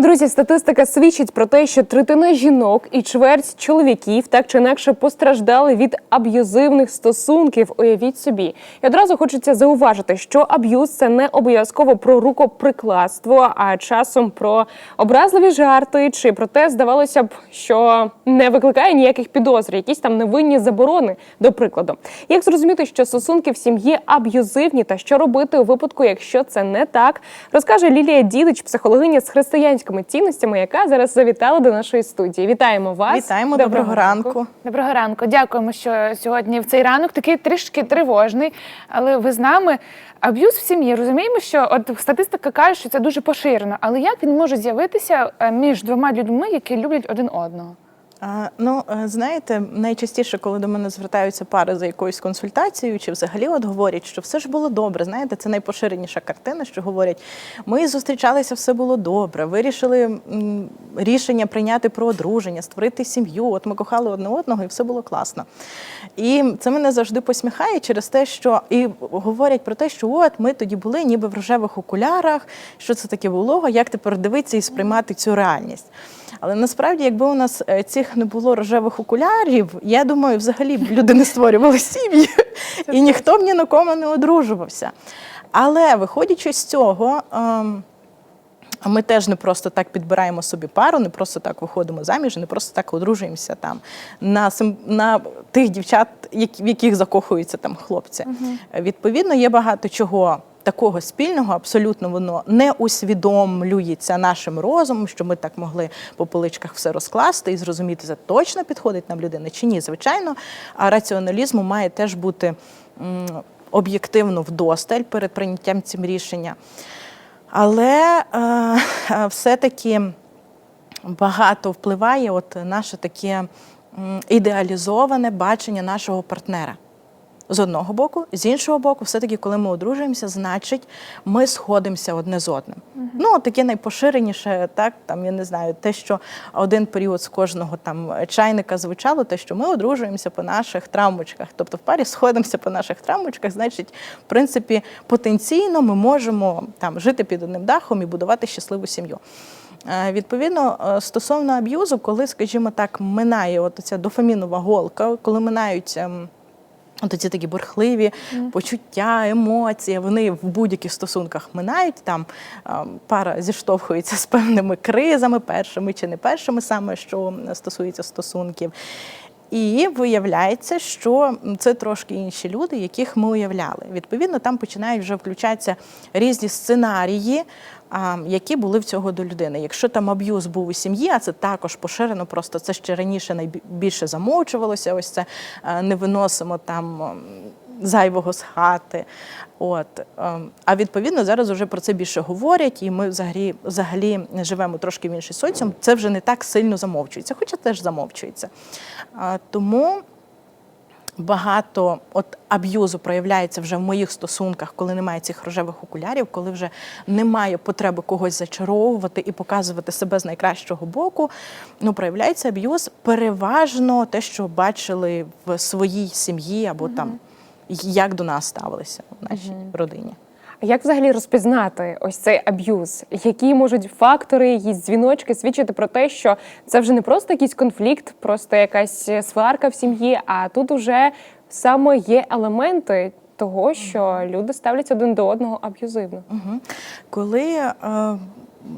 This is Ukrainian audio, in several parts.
Друзі, статистика свідчить про те, що третина жінок і чверть чоловіків так чи інакше постраждали від аб'юзивних стосунків. Уявіть собі, і одразу хочеться зауважити, що аб'юз це не обов'язково про рукоприкладство, а часом про образливі жарти чи про те, здавалося б, що не викликає ніяких підозр, якісь там невинні заборони, до прикладу. Як зрозуміти, що стосунки в сім'ї аб'юзивні та що робити у випадку, якщо це не так, розкаже Лілія Дідич, психологиня з християнськими цінностями, яка зараз завітала до нашої студії. Вітаємо вас! Вітаємо, доброго, ранку. Доброго ранку. Дякуємо, що сьогодні в цей ранок такий трішки тривожний, але ви з нами. Аб'юз в сім'ї розуміємо, що от статистика каже, що це дуже поширено. Але як він може з'явитися е, між двома людьми, які люблять один одного? Ну, е, знаєте, найчастіше, коли до мене звертаються пари за якоюсь консультацією, чи взагалі от говорять, що все ж було добре. Знаєте, це найпоширеніша картина, що говорять: ми зустрічалися, все було добре. Вирішили рішення прийняти про одруження, створити сім'ю. От ми кохали одне одного, і все було класно. І це мене завжди посміхає через те, що і говорять про те, що от ми тоді були ніби в рожевих окулярах, що це таке було, як тепер дивитися і сприймати цю реальність. Але насправді, якби у нас е, цих не було рожевих окулярів, я думаю, взагалі б люди не створювали сім'ї, і ніхто б ні на кому не одружувався. Але виходячи з цього. ем, ми теж не просто так підбираємо собі пару, не просто так виходимо заміж, не просто так одружуємося там на на тих дівчат, в яких закохуються там хлопці. Е, Відповідно, є багато чого такого спільного, абсолютно воно не усвідомлюється нашим розумом, що ми так могли по поличках все розкласти і зрозуміти, це точно підходить нам людина чи ні. Звичайно, а раціоналізму має теж бути об'єктивно вдосталь перед прийняттям цим рішення. Але е, е, все-таки багато впливає от наше таке ідеалізоване бачення нашого партнера. З одного боку, з іншого боку, все-таки, коли ми одружуємося, значить, ми сходимося одне з одним. Ну, таке найпоширеніше, так, там, я не знаю, те, що один період з кожного там чайника звучало, те, що ми одружуємося по наших травмочках. Тобто в парі сходимося по наших травмочках, значить, в принципі, потенційно ми можемо там жити під одним дахом і будувати щасливу сім'ю. Е, Відповідно, е, стосовно аб'юзу, коли, скажімо так, минає от ця дофамінова голка, коли минають. От ці такі бурхливі почуття, емоції, вони в будь-яких стосунках минають. Там пара зіштовхується з певними кризами, першими чи не першими, саме що стосується стосунків. І виявляється, що це трошки інші люди, яких ми уявляли. Відповідно, там починають вже включатися різні сценарії, які були в цього до людини. Якщо там аб'юз був у сім'ї, а це також поширено, просто це ще раніше найбільше замовчувалося. Ось це е, не виносимо там. Зайвого з хати, от ем, а відповідно зараз вже про це більше говорять, і ми взагалі взагалі живемо трошки в інший соціум. Це вже не так сильно замовчується, хоча теж замовчується. Тому багато от аб'юзу проявляється вже в моїх стосунках, коли немає цих рожевих окулярів, коли вже немає потреби когось зачаровувати і показувати себе з найкращого боку. Ну, проявляється аб'юз переважно те, що бачили в своїй сім'ї або там як до нас ставилися в нашій родині. А як взагалі розпізнати ось цей аб'юз? Які можуть фактори, якісь дзвіночки свідчити про те, що це вже не просто якийсь конфлікт, просто якась сварка в сім'ї, а тут уже саме є елементи того, що люди ставляться один до одного аб'юзивно. Угу. Коли, е,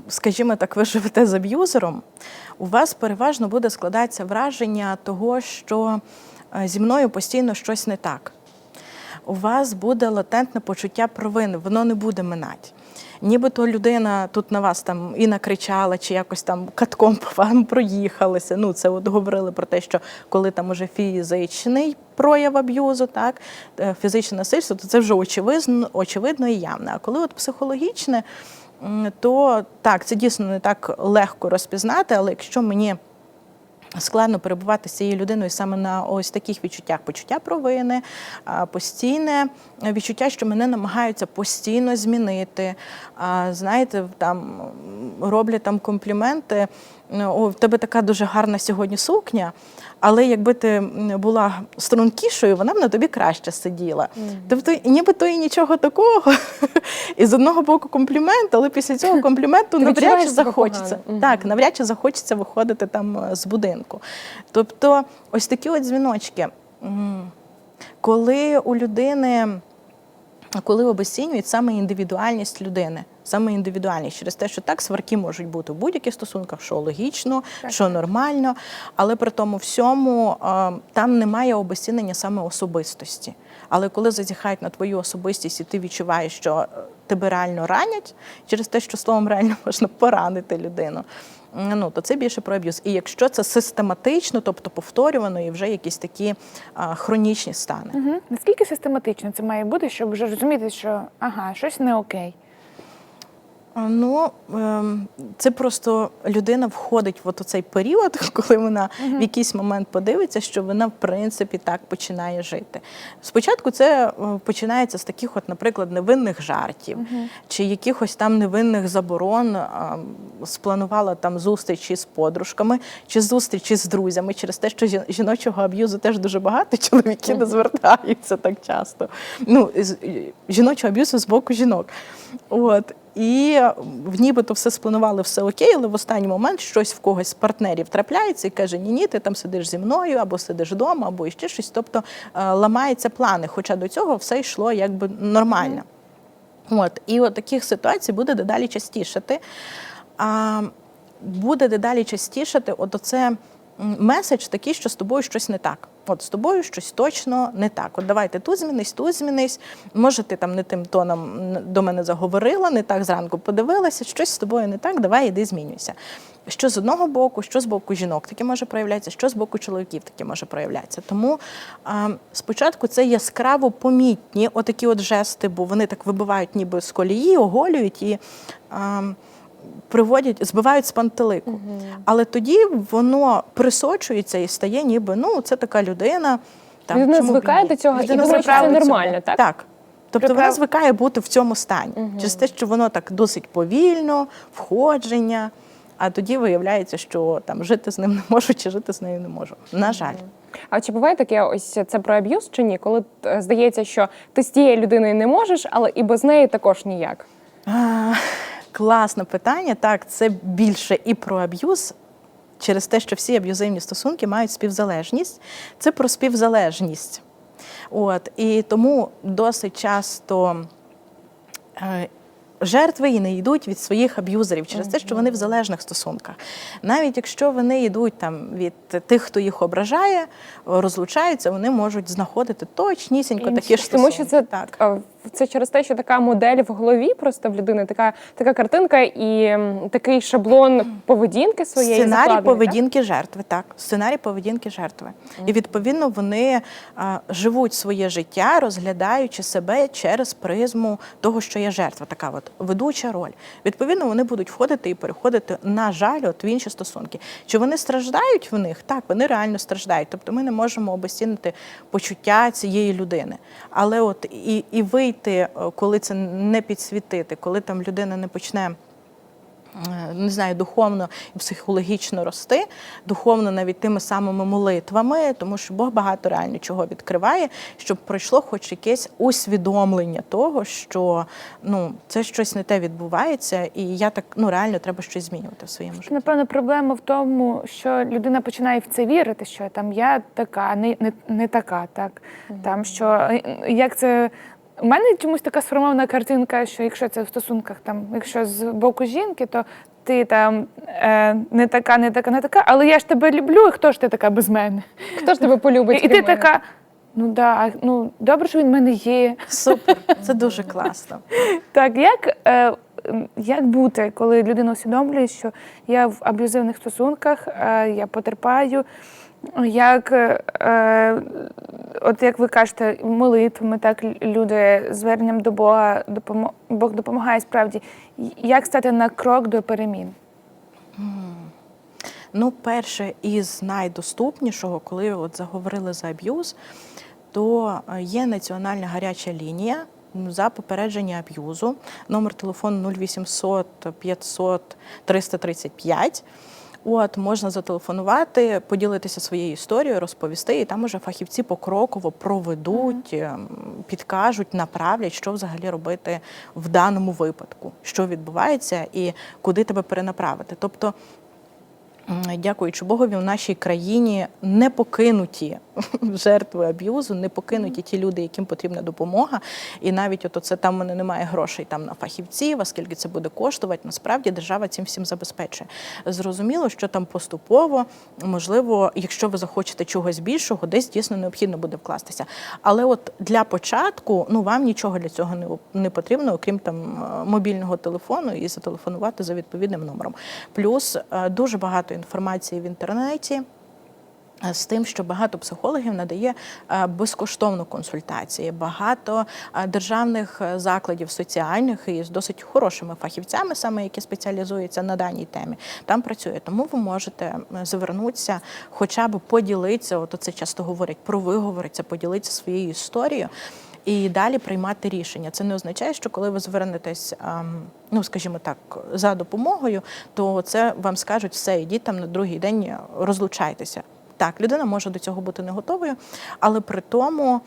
скажімо так, ви живете з аб'юзером, у вас переважно буде складатися враження того, що е, зі мною постійно щось не так. У вас буде латентне почуття провини, воно не буде минати. Нібито людина тут на вас там і накричала, чи якось там катком по вам проїхалася. Ну, це от говорили про те, що коли там уже фізичний прояв аб'юзу, так, е, фізичне насильство, то це вже очевидно, очевидно і явно. А коли от психологічне, то так, це дійсно не так легко розпізнати, але якщо мені складно перебувати з цією людиною саме на ось таких відчуттях: почуття провини, постійне відчуття, що мене намагаються постійно змінити. Знаєте, там роблять там компліменти. О, в тебе така дуже гарна сьогодні сукня. Але якби ти була стрункішою, вона б на тобі краще сиділа. Тобто, нібито і нічого такого. І з одного боку комплімент, але після цього компліменту навряд чи захочеться. погано. Мгм. Так, навряд чи захочеться виходити там е, з будинку. Тобто, ось такі от дзвіночки. Коли у людини коли обесцінюють саме індивідуальність людини, саме індивідуальність через те, що так сварки можуть бути в будь-яких стосунках, що логічно, що нормально, але при тому всьому е, там немає обесцінення саме особистості. Але коли зазіхають на твою особистість, і ти відчуваєш, що е, тебе реально ранять через те, що словом реально можна поранити людину. Ну, то це більше про аб'юз. І якщо це систематично, тобто повторювано, і вже якісь такі а, хронічні стани. Угу. Наскільки систематично це має бути, щоб вже розуміти, що ага, щось не окей. Ну, ем, це просто людина входить в цей період, коли вона в якийсь момент подивиться, що вона в принципі так починає жити. Спочатку це е, починається з таких, от, наприклад, невинних жартів, чи якихось там невинних заборон. Спланувала там зустрічі з подружками, чи зустрічі з друзями, через те, що жін- жіночого аб'юзу теж дуже багато, чоловіки не звертаються так часто. Ну, з- жіночого аб'юзу з боку жінок. От. І в нібито все спланували, все окей, але в останній момент щось в когось з партнерів трапляється і каже: Ні, ні, ти там сидиш зі мною, або сидиш вдома, або іще щось. Тобто е, ламаються плани. Хоча до цього все йшло якби нормально. От. І от таких ситуацій буде дедалі частішати. А буде дедалі частішати, от оце меседж такий, що з тобою щось не так. От з тобою щось точно не так. От давай ти тут змінись, тут змінись. Може, ти там не тим тоном до мене заговорила, не так зранку подивилася, щось з тобою не так, давай іди змінюйся. Що з одного боку, що з боку жінок таке може проявлятися, що з боку чоловіків таке може проявлятися. Тому а, спочатку це яскраво помітні отакі от жести, бо вони так вибивають ніби з колії, оголюють і. А, Приводять, збивають з пантелику. Але тоді воно присочується і стає, ніби ну це така людина. Там, Людина чому звикає до цього і думає, що це до цього. нормально, так? Так. Тобто вона звикає бути в цьому стані через те, що воно так досить повільно, входження. А тоді виявляється, що там жити з ним не можу чи жити з нею не можу. На жаль. А чи буває таке, ось це про аб'юз чи ні? Коли е, здається, що ти з тією людиною не можеш, але і без неї також ніяк. А, класне питання. Так, це більше і про аб'юз. Через те, що всі аб'юзивні стосунки мають співзалежність, це про співзалежність. От, і тому досить часто е, жертви і не йдуть від своїх аб'юзерів через те, що вони в залежних стосунках. Навіть якщо вони йдуть там від тих, хто їх ображає, розлучаються, вони можуть знаходити точнісінько такі ж Тому що це так. Це через те, що така модель в голові просто в людини, така, така картинка і такий шаблон поведінки своєї Сценарій закладений, так? поведінки жертви, так. Сценарій поведінки жертви. І відповідно вони а, живуть своє життя, розглядаючи себе через призму того, що є жертва, така от ведуча роль. Відповідно, вони будуть входити і переходити, на жаль, от в інші стосунки. Чи вони страждають в них? Так, вони реально страждають. Тобто ми не можемо обесцінити почуття цієї людини. Але от і, і вийти, е, коли це не підсвітити, коли там людина не почне е, не знаю, духовно і психологічно рости, духовно навіть тими самими молитвами, тому що Бог багато реально чого відкриває, щоб пройшло хоч якесь усвідомлення того, що ну це щось не те відбувається, і я так ну реально треба щось змінювати в своєму житті. Напевно, проблема в тому, що людина починає в це вірити, що там я така, не, не, не така, так там що е, як це. У мене чомусь така сформована картинка, що якщо це в стосунках, там, якщо з боку жінки, то ти там е, не така, не така, не така, але я ж тебе люблю, і хто ж ти така без мене? Хто ж тебе І, полюбить? і ти крім мене? така, ну да, ну добре, що він в мене є. Супер, це дуже класно. Так, як, е, як бути, коли людина усвідомлює, що я в аб'юзивних стосунках, е, я потерпаю, як, е, е, от як ви кажете, молитвами, так люди зверненням до Бога, допомо- Бог допомагає справді. Як стати на крок до перемін? Ну, перше із найдоступнішого, коли от заговорили за аб'юз, то е, є національна гаряча лінія за попередження аб'юзу, номер телефону 0800 500 335. От можна зателефонувати, поділитися своєю історією, розповісти, і там уже фахівці покроково проведуть, ем, підкажуть, направлять, що взагалі робити в даному випадку, що відбувається і куди тебе перенаправити. Тобто Дякуючи Богові, в нашій країні не покинуті жертви аб'юзу, не покинуті ті люди, яким потрібна допомога. І навіть от це там мене немає грошей там на фахівців, а скільки це буде коштувати. Насправді держава цим всім забезпечує. Зрозуміло, що там поступово, можливо, якщо ви захочете чогось більшого, десь дійсно необхідно буде вкластися. Але от для початку ну вам нічого для цього не, не потрібно, окрім там е, мобільного телефону і зателефонувати за відповідним номером. Плюс е, дуже багато інформації в інтернеті. е, З тим, що багато психологів надає е, безкоштовну консультації, багато е, державних закладів соціальних і з досить хорошими фахівцями, саме які спеціалізуються на даній темі, там працює. Тому ви можете звернутися, хоча б поділитися. От це часто говорять про виговориться, поділитися своєю історією. І далі приймати рішення. Це не означає, що коли ви звернетесь, ем, ну скажімо так, за допомогою, то це вам скажуть все, ідіть там на другий день розлучайтеся. Так, людина може до цього бути не готовою, але при тому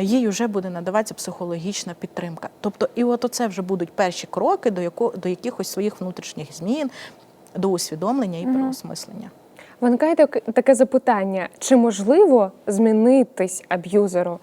їй вже буде надаватися психологічна підтримка. Тобто, і от оце вже будуть перші кроки до яко, до якихось своїх внутрішніх змін, до усвідомлення і переосмислення. Виникає так- таке запитання: чи можливо змінитись аб'юзеру?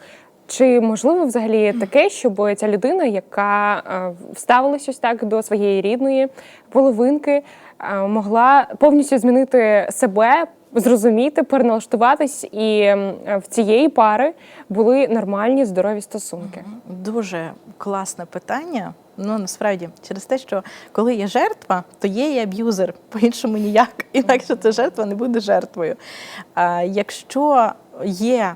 Чи можливо взагалі таке, щоб ця людина, яка е, вставилась ось так до своєї рідної половинки, е, могла повністю змінити себе, зрозуміти, переналаштуватись, і в цієї пари були нормальні здорові стосунки? Дуже класне питання. Ну насправді через те, що коли є жертва, то є і аб'юзер. По-іншому ніяк. Інакше ця жертва не буде жертвою. А якщо є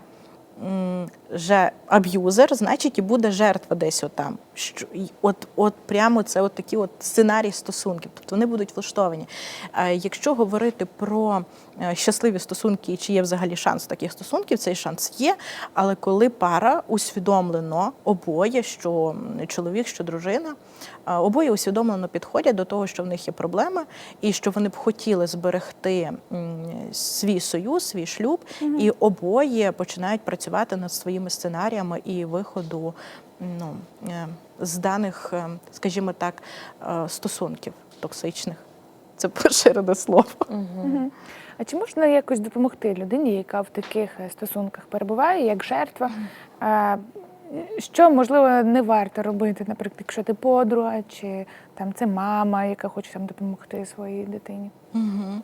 же аб'юзер, значить і буде жертва десь отам. Що, от, от прямо це от такі от сценарії стосунків, тобто вони будуть влаштовані. Якщо говорити про е, щасливі стосунки і чи є взагалі шанс таких стосунків, цей шанс є. Але коли пара усвідомлено обоє, що чоловік, що дружина, обоє усвідомлено підходять до того, що в них є проблеми, і що вони б хотіли зберегти свій союз, свій шлюб, і обоє починають працювати над своїми сценаріями і виходу ну, е, з даних, е, скажімо так, е, стосунків токсичних. Це поширене слово. А чи можна якось допомогти людині, яка в таких стосунках перебуває, як жертва? Що можливо не варто робити, наприклад, якщо ти подруга, чи там це мама, яка хоче там допомогти своїй дитині? Угу.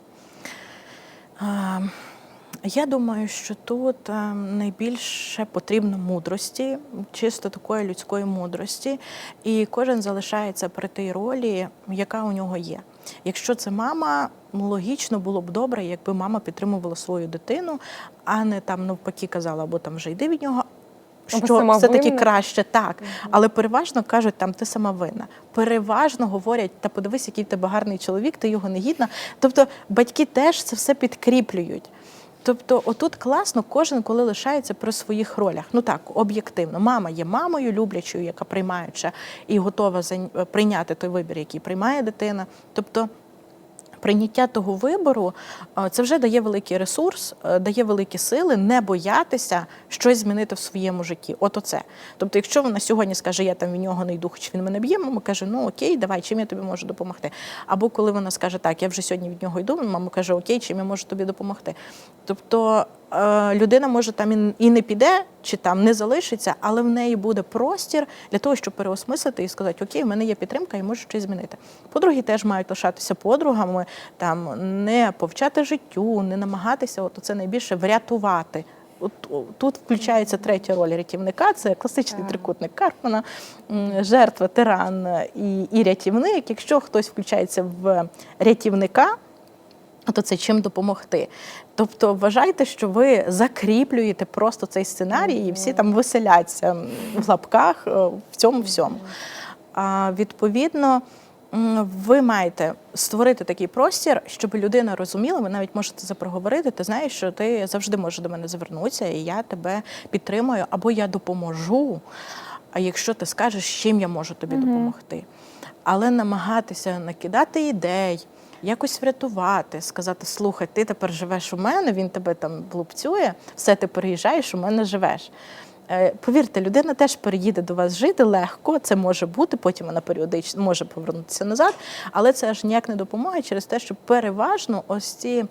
Я думаю, що тут е, найбільше потрібно мудрості, чисто такої людської мудрості, і кожен залишається при тій ролі, яка у нього є. Якщо це мама, ну, логічно було б добре, якби мама підтримувала свою дитину, а не там навпаки казала, або там вже йди від нього. Що все-таки краще так, але переважно кажуть, там ти сама винна. Переважно говорять, та подивись, який в тебе гарний чоловік, ти його не гідна. Тобто батьки теж це все підкріплюють. Тобто, отут класно, кожен, коли лишається при своїх ролях. Ну так, об'єктивно. Мама є мамою, люблячою, яка приймаюча і готова прийняти той вибір, який приймає дитина. Тобто. Прийняття того вибору е, це вже дає великий ресурс, е, дає великі сили не боятися щось змінити в своєму житті. От оце. Тобто, якщо вона сьогодні скаже, я там від нього не йду, хоч він мене б'є, мама каже, ну окей, давай, чим я тобі можу допомогти. Або коли вона скаже, так, я вже сьогодні від нього йду, мама каже, окей, чим я можу тобі допомогти. Тобто людина може там і- не піде, чи там не залишиться, але в неї буде простір для того, щоб переосмислити і сказати, окей, в мене є підтримка, я можу щось змінити. Подруги теж мають лишатися подругами, там не повчати життю, не намагатися, от це найбільше врятувати. От тут включається третя роль рятівника. Це класичний трикутник Карпмана, жертва, тиран і, і рятівник. Якщо хтось включається в рятівника, то це чим допомогти. Тобто вважайте, що ви закріплюєте просто цей сценарій, і всі там веселяться в лапках е, в цьому всьому. А, відповідно, ви маєте створити такий простір, щоб людина розуміла, ви навіть можете це проговорити. Ти знаєш, що ти завжди можеш до мене звернутися, і я тебе підтримую, або я допоможу. А якщо ти скажеш, чим я можу тобі допомогти. Але намагатися накидати ідей, якось врятувати, сказати: слухай, ти тепер живеш у мене, він тебе там лупцює, все ти переїжджаєш, у мене живеш. Е, Повірте, людина теж переїде до вас жити легко, це може бути, потім вона періодично може повернутися назад, але це аж ніяк не допомагає через те, що переважно ось ці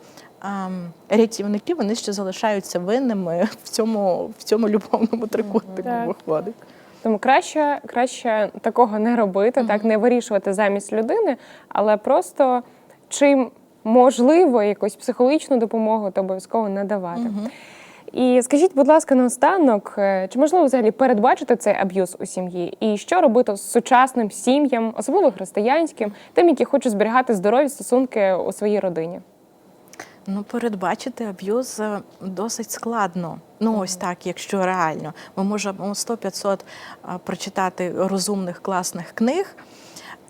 ем, рятівники вони ще залишаються винними в цьому, в цьому любовному трикутнику виходить. Тому краще, краще такого не робити, так не вирішувати замість людини, але просто чим можливо якусь психологічну допомогу, то обов'язково надавати. І скажіть, будь ласка, наостанок, е, чи можливо взагалі передбачити цей аб'юз у сім'ї? І що робити з сучасним сім'ям, особливо християнським, тим, які хочуть зберігати здорові стосунки у своїй родині? Ну, передбачити аб'юз е, досить складно. Ну, ось так, якщо реально. Ми можемо 100-500 прочитати розумних, класних книг.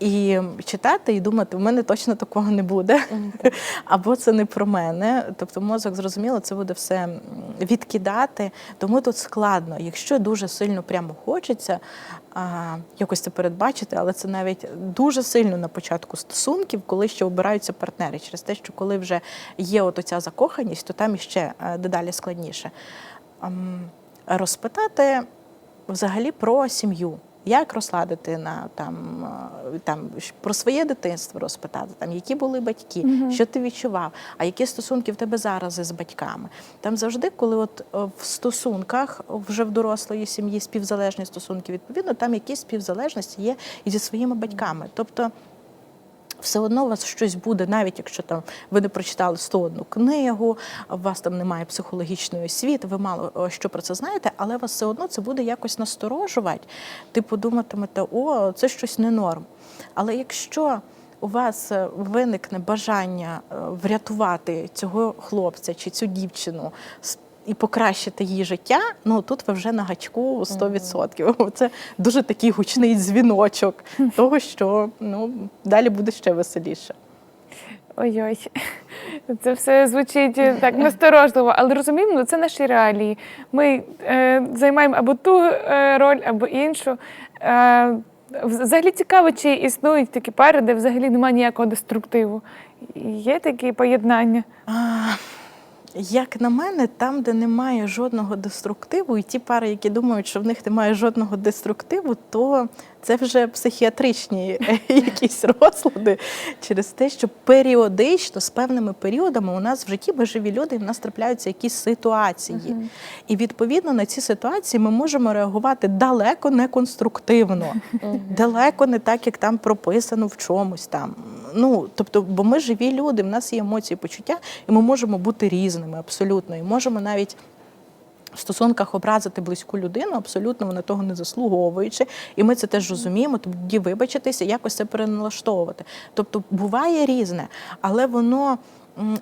І читати, і думати, в мене точно такого не буде. Або це не про мене. Тобто мозок зрозуміло, це буде все відкидати. Тому тут складно. Якщо дуже сильно прямо хочеться а, якось це передбачити, але це навіть дуже сильно на початку стосунків, коли ще обираються партнери, через те, що коли вже є от оця закоханість, то там іще е, дедалі складніше. Ам, Розпитати взагалі про сім'ю. Як росла дитина, там, е, там про своє дитинство розпитати, там, які були батьки, що ти відчував, а які стосунки в тебе зараз із батьками. Там завжди, коли от е, в стосунках вже в дорослої сім'ї співзалежні стосунки, відповідно, там якісь співзалежності є і зі своїми батьками. Тобто все одно у вас щось буде, навіть якщо там ви не прочитали 101 книгу, у вас там немає психологічної освіти, ви мало що про це знаєте, але вас все одно це буде якось насторожувати. Ти подуматимете, о, це щось не норм. Але якщо у вас е, виникне бажання е, врятувати цього хлопця чи цю дівчину з- і покращити її життя, ну тут ви вже на гачку 100%. Це дуже такий гучний дзвіночок того, що ну далі буде ще веселіше. Ой-ой, це все звучить е, так насторожливо, але розуміємо, ну, це наші реалії. Ми е, займаємо або ту е, роль, або іншу. Е, взагалі цікаво, чи існують такі пари, де взагалі немає ніякого деструктиву. Є такі поєднання? А, Як на мене, там, де немає жодного деструктиву, і ті пари, які думають, що в них немає жодного деструктиву, то це вже психіатричні е, якісь розлади через те, що періодично з певними періодами у нас в житті ми живі люди, і в нас трапляються якісь ситуації. І відповідно на ці ситуації ми можемо реагувати далеко не конструктивно, далеко не так, як там прописано в чомусь там. Ну, тобто, бо ми живі люди, в нас є емоції, почуття, і ми можемо бути різними абсолютно. І можемо навіть в стосунках образити близьку людину, абсолютно вона того не заслуговуючи. І ми це теж розуміємо, тоді вибачитися, якось це переналаштовувати. Тобто буває різне, але воно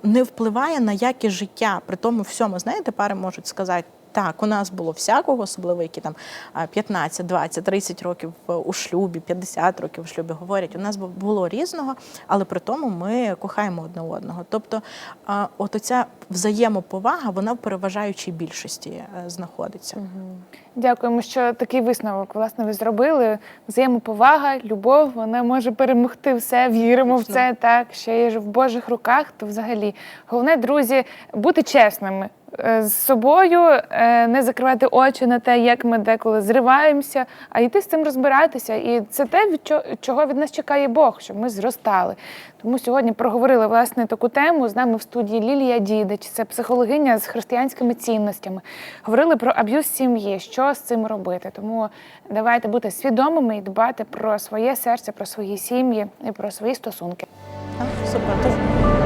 не впливає на якість життя. При тому всьому, знаєте, пари можуть сказати. Так, у нас було всякого, особливо які там а, 15, 20, 30 років е, у шлюбі, 50 років у шлюбі говорять. У нас було різного, але при тому ми кохаємо одне одного. Тобто, от оця взаємоповага, вона в переважаючій більшості знаходиться. знаходиться. Дякуємо, що такий висновок власне ви зробили. Взаємоповага, любов, вона може перемогти все. Віримо в це так. Ще є в Божих руках. То взагалі головне, друзі, бути чесними е, з собою, е, не закривати очі на те, як ми деколи зриваємося, а йти з цим розбиратися. І це те, від чо- чого від нас чекає Бог, щоб ми зростали. Тому сьогодні проговорили власне таку тему. З нами в студії Лілія Дідич, це психологиня з християнськими цінностями. Говорили про аб'юз сім'ї, що з цим робити. Тому давайте бути свідомими і дбати про своє серце, про свої сім'ї і про свої стосунки. Супер.